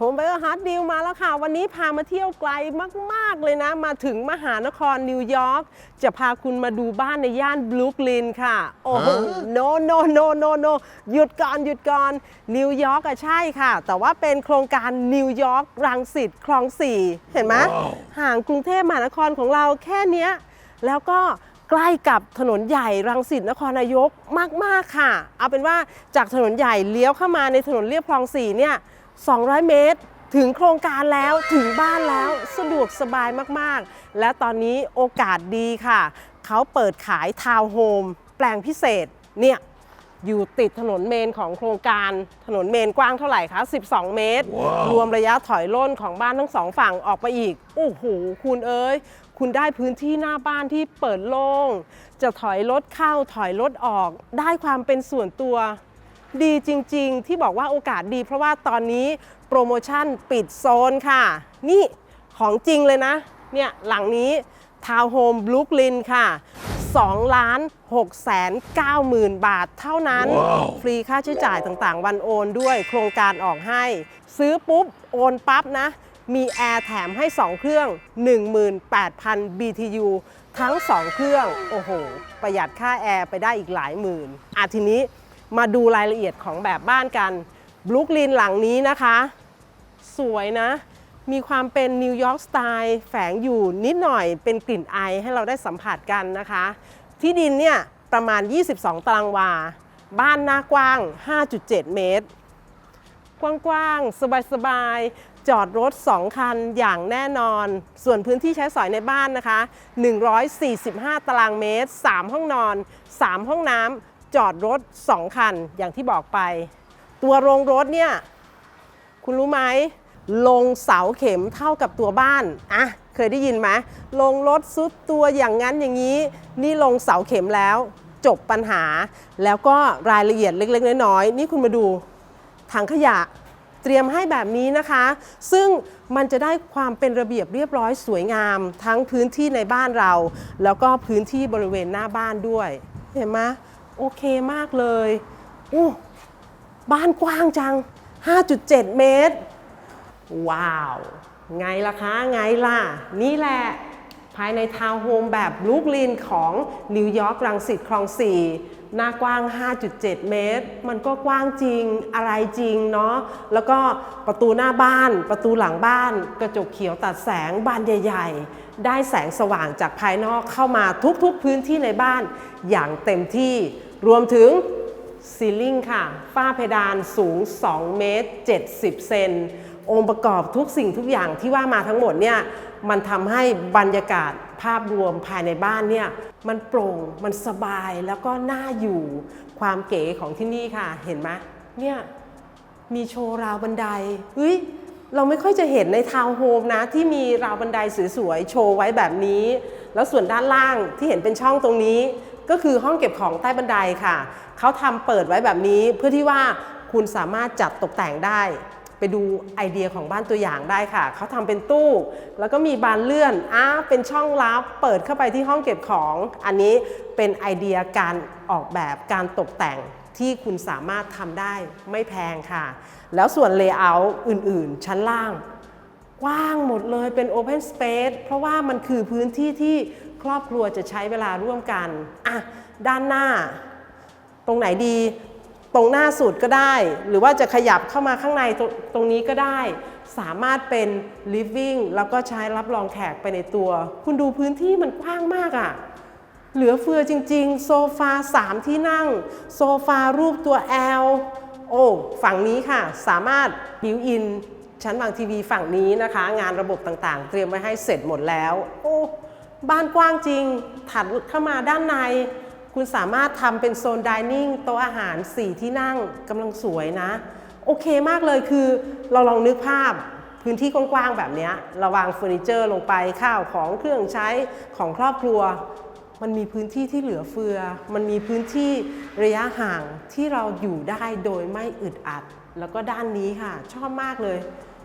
ผมไปฮาร์ดดิวมาแล้วค่ะ วันนี้พามาเที่ยวไกลมาก ๆ เลยนะ มาถึงมหานครนิวยอร์กจะพาคุณมาดูบ้านในย่านบรูคลินค่ะ โอ้โห no no no no no หยุดก่อน หยุดก่อน นิวยอร์กอะใช่ค่ะ แต่ว่าเป็นโครงการนิวยอร์กรังสิตคลองสี่เห็นไหมห่างกรุงเทพมหานครของเราแค่เนี้ยแล้วก็ใกล้กับถนนใหญ่รังสิตนครนายกมาก ๆ ค่ะ เอาเป็นว่าจากถนนใหญ่เลี้ยวเข้ามาในถนนเรียบคลองสี่เนี่ย 200 เมตร ถึงโครงการแล้วถึงบ้านแล้วสะดวกสบายมากๆ และตอนนี้โอกาสดีค่ะ เขาเปิดขายทาวน์โฮมแปลงพิเศษเนี่ยอยู่ติดถนนเมนของโครงการถนนเมนกว้างเท่าไหร่คะ 12 เมตรรวมระยะถอยร่นของบ้านทั้งสองฝั่งออกไปอีก โอ้โห คุณเอ้ย คุณได้พื้นที่หน้าบ้านที่เปิดโล่ง จะถอยรถเข้าถอยรถออก ได้ความเป็นส่วนตัว ดีจริง ๆ ที่บอกว่าโอกาสดี เพราะว่าตอนนี้โปรโมชั่นปิดโซนค่ะ นี่ของจริงเลยนะ เนี่ยหลังนี้ทาวน์โฮมบลูคลินค่ะ2ล้าน6แสน9หมื่นบาทเท่านั้นฟรีค่าใช้จ่ายต่างๆ วันโอนด้วย โครงการออกให้ ซื้อปุ๊บ โอนปั๊บนะ มีแอร์แถมให้ 2 เครื่อง 18,000 BTU ทั้ง 2 เครื่อง โอ้โห ประหยัดค่าแอร์ไปได้อีกหลายหมื่นอะทีนี้ มาดูรายละเอียดของแบบบ้านกันบลูคลินหลังนี้นะคะ สวยนะ มีความเป็นนิวยอร์กสไตล์แฝงอยู่นิดหน่อยเป็นกลิ่นไอให้เราได้สัมผัสกันนะคะ ที่ดินเนี่ยประมาณ 22 ตารางวา บ้านหน้ากว้าง 5.7 เมตร กว้างๆ สบายๆ จอดรถ 2 คันอย่างแน่นอน ส่วนพื้นที่ใช้สอยในบ้านนะคะ 145 ตารางเมตร 3 ห้องนอน 3 ห้องน้ำ จอดรถ 2 คันอย่างที่บอกไป ตัวโรงรถเนี่ย คุณรู้ไหมลงเสาเข็มเท่ากับตัวบ้านอะเคยได้ยินไหมลงรถซุดตัวอย่างนั้นอย่างนี้ นี่ลงเสาเข็มแล้วจบปัญหา แล้วก็รายละเอียดเล็ก ๆ น้อยๆนี่คุณมาดูถังขยะเตรียมให้แบบนี้นะคะ ซึ่งมันจะได้ความเป็นระเบียบเรียบร้อยสวยงาม ทั้งพื้นที่ในบ้านเรา แล้วก็พื้นที่บริเวณหน้าบ้านด้วย เห็นไหม โอเคมากเลยอู้บ้านกว้างจัง 5.7 เมตร ว้าว ไงล่ะคะ ไงล่ะ นี่แหละ ภายในทาวน์โฮมแบบลูคลินของนิวยอร์กรังสิตคลอง4หน้ากว้าง 5.7 เมตร มันก็กว้างจริง อะไรจริงเนาะ แล้วก็ประตูหน้าบ้าน ประตูหลังบ้าน กระจกเขียวตัดแสง บานใหญ่ ๆ ได้แสงสว่างจากภายนอกเข้ามาทุกๆพื้นที่ในบ้านอย่างเต็มที่ รวมถึงซีลิงค่ะ ฝ้าเพดานสูง 2 เมตร 70 เซน องค์ประกอบทุกสิ่งทุกอย่างที่ว่ามาทั้งหมดเนี่ย มันทำให้บรรยากาศภาพรวมภายในบ้านเนี่ย มันโปร่ง มันสบาย แล้วก็น่าอยู่ ความเก๋ของที่นี่ค่ะ เห็นไหมเนี่ย มีโชว์ราวบันได เฮ้ย เราไม่ค่อยจะเห็นในทาวน์โฮมนะ ที่มีราวบันไดสวยๆ โชว์ไว้แบบนี้ แล้วส่วนด้านล่างที่เห็นเป็นช่องตรงนี้ ก็คือห้องเก็บของใต้บันไดค่ะ เขาทำเปิดไว้แบบนี้เพื่อที่ว่าคุณสามารถจัดตกแต่งได้ ไปดูไอเดียของบ้านตัวอย่างได้ค่ะ เขาทำเป็นตู้ แล้วก็มีบานเลื่อนอ้าเป็นช่องลับ เปิดเข้าไปที่ห้องเก็บของ อันนี้เป็นไอเดียการออกแบบการตกแต่งที่คุณสามารถทำได้ไม่แพงค่ะ แล้วส่วนเลเยอร์อื่น ๆ ชั้นล่าง กว้างหมดเลยเป็น Open Space เพราะว่ามันคือพื้นที่ที่ครอบครัวจะใช้เวลาร่วมกันอะด้านหน้า ตรงไหนดี ตรงหน้าสุดก็ได้ หรือว่าจะขยับเข้ามาข้างในตรงตรงนี้ก็ได้ สามารถเป็น living แล้วก็ใช้รับรองแขกไปในตัว คุณดูพื้นที่มันกว้างมากอะ่ะเหลือเฟือจริง ๆ โซฟา 3 ที่นั่ง โซฟารูปตัว L โอ้ ฝั่งนี้ค่ะ สามารถบิวอิน ชั้นวางทีวีฝั่งนี้นะคะ งานระบบต่างๆ เตรียมไว้ให้เสร็จหมดแล้ว โอ้บ้านกว้างจริง ถัดเข้ามาด้านใน คุณสามารถทำเป็นโซนดิเนิ่งโต๊ะอาหาร 4 ที่นั่งกำลังสวยนะ โอเคมากเลยคือเราลองนึกภาพพื้นที่กว้างๆแบบนี้ราวางเฟอร์นิเจอร์ลงไปข้าวของเครื่องใช้ของครอบครัว มันมีพื้นที่ที่เหลือเฟือ มันมีพื้นที่ระยะห่างที่เราอยู่ได้โดยไม่อึดอัด แล้วก็ด้านนี้ค่ะ ชอบมากเลย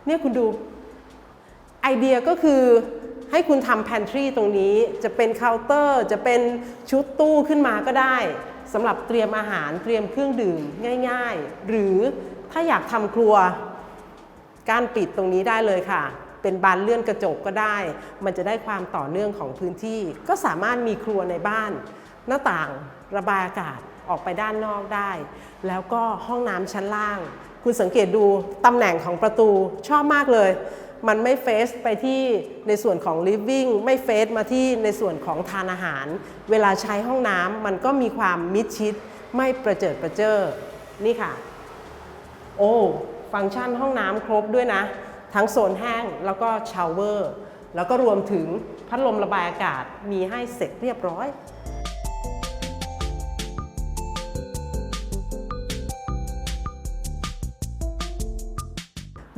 เนี่ยคุณดูไอเดียก็คือให้คุณทำ pantry ตรงนี้จะเป็นเคาน์เตอร์ จะเป็นชุดตู้ขึ้นมาก็ได้สำหรับเตรียมอาหารเตรียมเครื่องดื่มง่ายๆ หรือถ้าอยากทำครัวกั้นปิดตรงนี้ได้เลยค่ะ เป็นบานเลื่อนกระจกก็ได้ มันจะได้ความต่อเนื่องของพื้นที่ ก็สามารถมีครัวในบ้าน หน้าต่างระบายอากาศออกไปด้านนอกได้ แล้วก็ห้องน้ำชั้นล่าง คุณสังเกตดูตำแหน่งของประตูชอบมากเลย มันไม่เฟสไปที่ในส่วนของ living ไม่เฟสมาที่ในส่วนของทานอาหาร เวลาใช้ห้องน้ำมันก็มีความมิดชิด ไม่ประเจิดประเจ้อนี่ค่ะ โอ้ฟังก์ชันห้องน้ำครบด้วยนะ ทั้งโซนแห้งแล้วก็ชาวเวอร์ แล้วก็รวมถึงพัดลมระบายอากาศมีให้เสร็จเรียบร้อย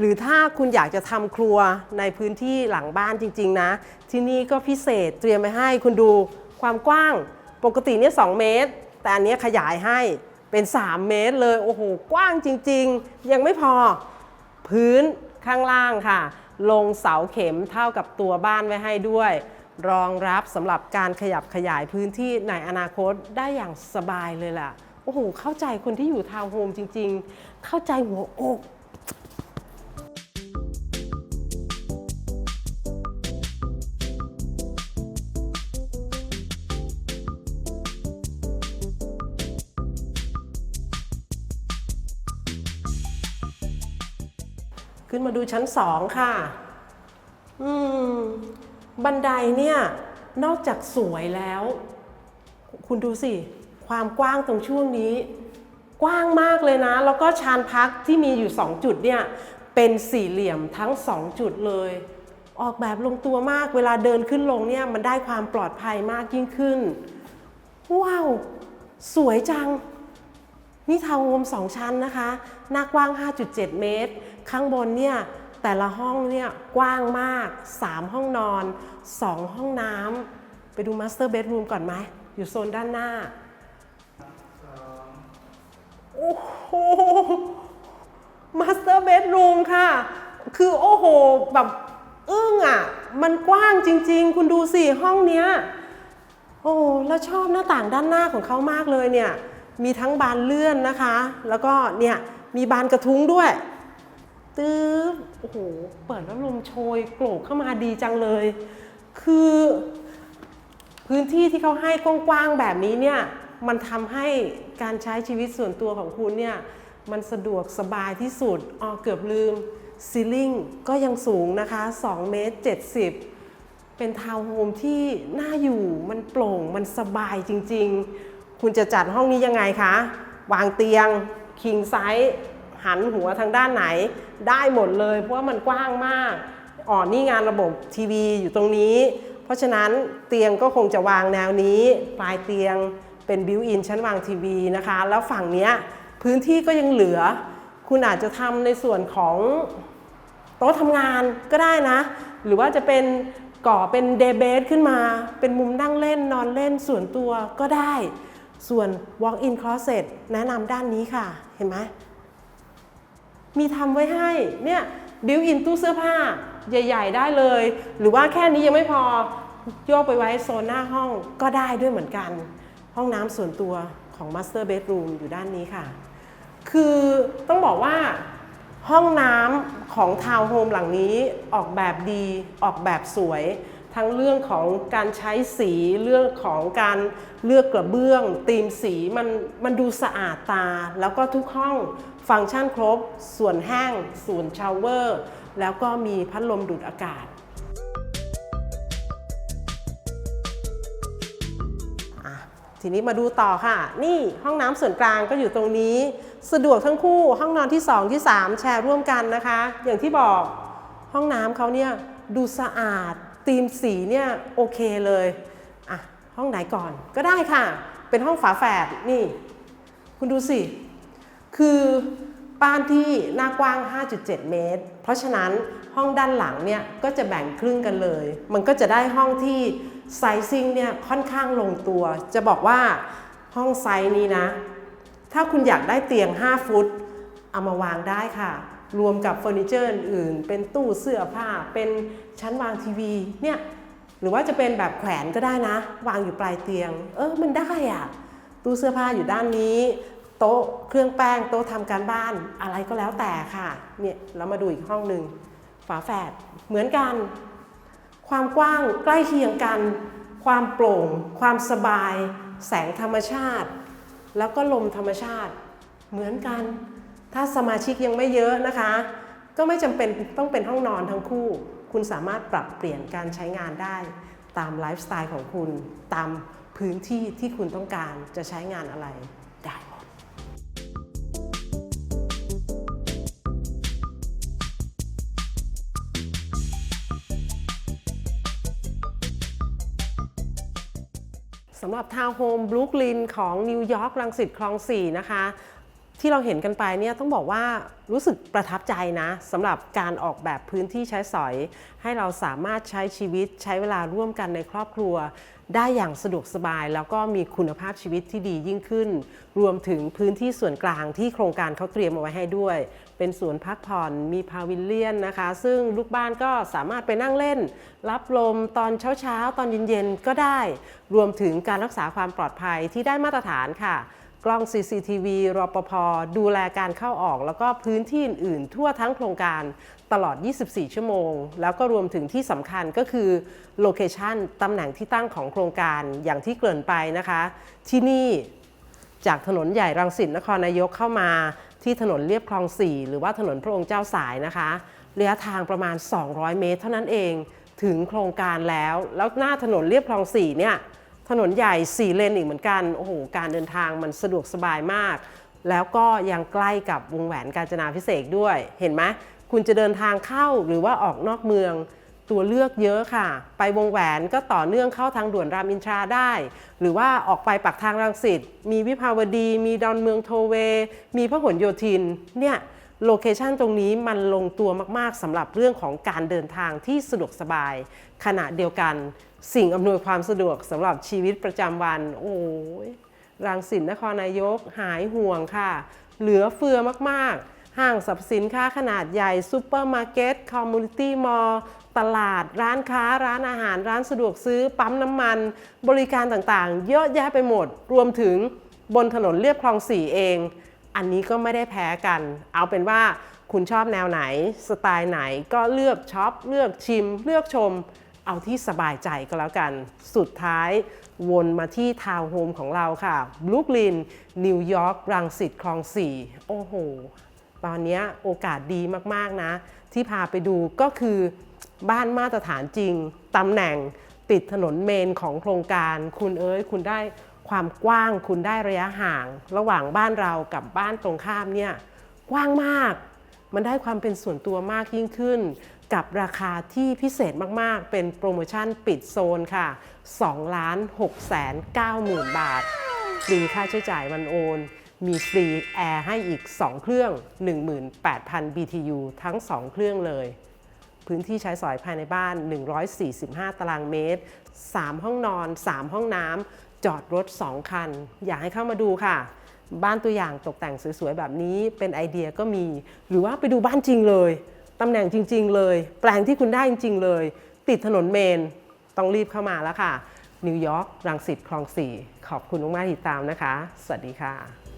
หรือถ้าคุณอยากจะทำครัวในพื้นที่หลังบ้านจริง ๆ นะ ที่นี่ก็พิเศษเตรียมไว้ให้คุณดูความกว้างปกติเนี่ย2เมตร แต่อันเนี้ยขยายให้เป็น 3 เมตรเลย โอ้โห กว้างจริง ๆ ยังไม่พอพื้นข้างล่างค่ะ ลงเสาเข็มเท่ากับตัวบ้านไว้ให้ด้วย รองรับสำหรับการขยับขยายพื้นที่ในอนาคตได้อย่างสบายเลยล่ะ โอ้โห เข้าใจคนที่อยู่ทาวน์โฮมจริง ๆ เข้าใจหัวอก ขึ้นมาดูชั้นสองค่ะ อืม บันไดเนี่ย นอกจากสวยแล้ว คุณดูสิ ความกว้างตรงช่วงนี้ กว้างมากเลยนะ แล้วก็ชานพักที่มีอยู่2จุดเนี่ย เป็นสี่เหลี่ยมทั้ง2จุดเลย ออกแบบลงตัวมาก เวลาเดินขึ้นลงเนี่ย มันได้ความปลอดภัยมากยิ่งขึ้น ว้าว สวยจัง นี่ทาวน์โฮมสองชั้นนะคะ หน้ากว้าง 5.7 เมตร ข้างบนเนี่ยแต่ละห้องเนี่ยกว้างมาก 3 ห้องนอน 2 ห้องน้ำไปดูมาสเตอร์เบดรูมก่อนไหม อยู่โซนด้านหน้า โอ้โหมาสเตอร์เบดรูมค่ะ คือโอ้โห แบบอึ้งอะ มันกว้างจริง ๆ คุณดูสิ ห้องเนี้ย โอ้แล้วชอบหน้าต่างด้านหน้าของเขามากเลยเนี่ย มีทั้งบานเลื่อนนะคะ แล้วก็เนี่ยมีบานกระทุ้งด้วยตื้อโอ้โห เปิดแล้วลมโชยโกรกเข้ามาดีจังเลย คือพื้นที่ที่เขาให้กว้างๆแบบนี้เนี่ย มันทำให้การใช้ชีวิตส่วนตัวของคุณเนี่ย มันสะดวกสบายที่สุดอ๋อเกือบลืมซีลิงก็ยังสูงนะคะ2เมตร70 เป็นทาวน์โฮมที่น่าอยู่ มันโปร่ง มันสบายจริง ๆ คุณจะจัดห้องนี้ยังไงคะ วางเตียงคิงไซส์หันหัวทางด้านไหน ได้หมดเลย เพราะว่ามันกว้างมากอ๋อนี่งานระบบทีวีอยู่ตรงนี้ เพราะฉะนั้นเตียงก็คงจะวางแนวนี้ ปลายเตียงเป็นบิวอินชั้นวางทีวีนะคะ แล้วฝั่งเนี้ยพื้นที่ก็ยังเหลือ คุณอาจจะทำในส่วนของโต๊ะทำงานก็ได้นะ หรือว่าจะเป็นก่อเป็นเดย์เบสขึ้นมา เป็นมุมนั่งเล่นนอนเล่นส่วนตัวก็ได้ ส่วน walk-in closet แนะนำด้านนี้ค่ะ เห็นไหม มีทำไว้ให้ เนี่ยบิวอินตู้เสื้อผ้า ใหญ่ ๆ ได้เลย หรือว่าแค่นี้ยังไม่พอ โยกไปไว้โซนหน้าห้องก็ได้ด้วยเหมือนกัน ห้องน้ำส่วนตัวของ Master Bedroom อยู่ด้านนี้ค่ะ คือต้องบอกว่าห้องน้ำของทาวน์โฮมหลังนี้ออกแบบดีออกแบบสวย ทั้งเรื่องของการใช้สีเรื่องของการเลือกกระเบื้องธีมสีมันมันดูสะอาดตา แล้วก็ทุกห้องฟังก์ชันครบ ส่วนแห้ง ส่วนชาวเวอร์ แล้วก็มีพัดลมดูดอากาศทีนี้มาดูต่อค่ะ นี่ห้องน้ำส่วนกลางก็อยู่ตรงนี้ สะดวกทั้งคู่ห้องนอนที่ 2 ที่ 3 แชร์ร่วมกันนะคะ อย่างที่บอกห้องน้ำเขาเนี่ยดูสะอาด ธีมสีเนี่ยโอเคเลยอะห้องไหนก่อนก็ได้ค่ะ เป็นห้องฝาแฝดนี่ คุณดูสิ คือบ้านที่หน้ากว้าง 5.7 เมตร เพราะฉะนั้นห้องด้านหลังเนี่ยก็จะแบ่งครึ่งกันเลย มันก็จะได้ห้องที่ไซซิ่งเนี่ยค่อนข้างลงตัว จะบอกว่าห้องไซส์นี้นะ ถ้าคุณอยากได้เตียง 5 ฟุต เอามาวางได้ค่ะ รวมกับเฟอร์นิเจอร์อื่น เป็นตู้เสื้อผ้า เป็นชั้นวางทีวีเนี่ยหรือว่าจะเป็นแบบแขวนก็ได้นะ วางอยู่ปลายเตียง เออมันได้อะตู้เสื้อผ้าอยู่ด้านนี้ โต๊ะเครื่องแป้งโต๊ะทำการบ้านอะไรก็แล้วแต่ค่ะเนี่ยเรามาดูอีกห้องหนึ่งฝาแฝดเหมือนกัน ความกว้างใกล้เคียงกัน ความโปร่ง ความสบาย แสงธรรมชาติ แล้วก็ลมธรรมชาติเหมือนกัน ถ้าสมาชิกยังไม่เยอะนะคะ ก็ไม่จำเป็นต้องเป็นห้องนอนทั้งคู่ คุณสามารถปรับเปลี่ยนการใช้งานได้ ตามไลฟ์สไตล์ของคุณ ตามพื้นที่ที่คุณต้องการจะใช้งานอะไรได้หมดสำหรับทาวน์โฮมบรูคลินของนิวยอร์กรังสิตคลอง 4 นะคะ ที่เราเห็นกันไปเนี่ยต้องบอกว่ารู้สึกประทับใจนะสำหรับการออกแบบพื้นที่ใช้สอย ให้เราสามารถใช้ชีวิตใช้เวลาร่วมกันในครอบครัว ได้อย่างสะดวกสบาย แล้วก็มีคุณภาพชีวิตที่ดียิ่งขึ้น รวมถึงพื้นที่ส่วนกลางที่โครงการเขาเตรียมเอาไว้ให้ด้วย เป็นสวนพักผ่อนมีพาวิลเลียนนะคะ ซึ่งลูกบ้านก็สามารถไปนั่งเล่น รับลมตอนเช้าๆตอนเย็นๆก็ได้ รวมถึงการรักษาความปลอดภัยที่ได้มาตรฐานค่ะ กล้อง CCTV รปภ ดูแลการเข้าออก แล้วก็พื้นที่อื่น ๆ ทั่วทั้งโครงการตลอด 24 ชั่วโมง แล้วก็รวมถึงที่สำคัญก็คือโลเคชันตำแหน่งที่ตั้งของโครงการอย่างที่เกริ่นไปนะคะ ที่นี่จากถนนใหญ่รังสิตนครนายกเข้ามาที่ถนนเลียบคลอง 4 หรือว่าถนนพระองค์เจ้าสายนะคะระยะทางประมาณ 200 เมตร เท่านั้นเองถึงโครงการแล้ว แล้วหน้าถนนเลียบคลอง 4 เนี่ย ถนนใหญ่ 4 เลนอีกเหมือนกัน โอ้โห การเดินทางมันสะดวกสบายมาก แล้วก็ยังใกล้กับวงแหวนกาญจนาพิเศษด้วย เห็นไหม คุณจะเดินทางเข้าหรือว่าออกนอกเมือง ตัวเลือกเยอะค่ะ ไปวงแหวนก็ต่อเนื่องเข้าทางด่วนรามอินทราได้ หรือว่าออกไปปากทางรังสิต มีวิภาวดี มีดอนเมืองโทเว มีพหลโยธิน เนี่ย โลเคชันตรงนี้มันลงตัวมากๆสำหรับเรื่องของการเดินทางที่สะดวกสบาย ขณะเดียวกันสิ่งอำนวยความสะดวกสำหรับชีวิตประจำวัน โอ้ยรังสิตนครนายกหายห่วงค่ะ เหลือเฟือมากๆ ห้างสรรพสินค้าขนาดใหญ่ซูเปอร์มาร์เก็ตคอมมูนิตี้มอลล์ตลาด ร้านค้า ร้านอาหาร ร้านสะดวกซื้อ ปั๊มน้ำมัน บริการต่างๆ เยอะแยะไปหมด รวมถึงบนถนนเรียบคลองสี่เอง อันนี้ก็ไม่ได้แพ้กัน เอาเป็นว่าคุณชอบแนวไหนสไตล์ไหนก็เลือกช็อปเลือกชิม เลือกชม เอาที่สบายใจก็แล้วกัน สุดท้ายวนมาที่ทาวน์โฮมของเราค่ะบลุกลิน นิวยอร์กรังสิตคลอง4โอ้โห ตอนนี้โอกาสดีมากๆนะ ที่พาไปดูก็คือบ้านมาตรฐานจริงตำแหน่งติดถนนเมนของโครงการ คุณเอ้ยคุณได้ ความกว้างคุณได้ระยะห่าง ระหว่างบ้านเรากับบ้านตรงข้ามเนี่ยกว้างมาก มันได้ความเป็นส่วนตัวมากยิ่งขึ้น กับราคาที่พิเศษมากๆ เป็นโปรโมชั่นปิดโซนค่ะ2ล้าน6แสน9หมื่นบาทฟรีค่าใช้จ่ายวันโอน มีฟรีแอร์ให้อีก 2 เครื่อง 18,000 BTU ทั้ง 2 เครื่องเลยพื้นที่ใช้สอยภายในบ้าน 145 ตารางเมตร 3 ห้องนอน 3 ห้องน้ำ จอดรถ 2 คัน อยากให้เข้ามาดูค่ะ บ้านตัวอย่างตกแต่งสวยๆ แบบนี้เป็นไอเดียก็มี หรือว่าไปดูบ้านจริงเลยตำแหน่งจริง ๆ เลย แปลงที่คุณได้จริง ๆ เลย ติดถนนเมนต้องรีบเข้ามาแล้วค่ะนิวยอร์กรังสิตคลอง4ขอบคุณมากๆที่ติดตามนะคะ สวัสดีค่ะ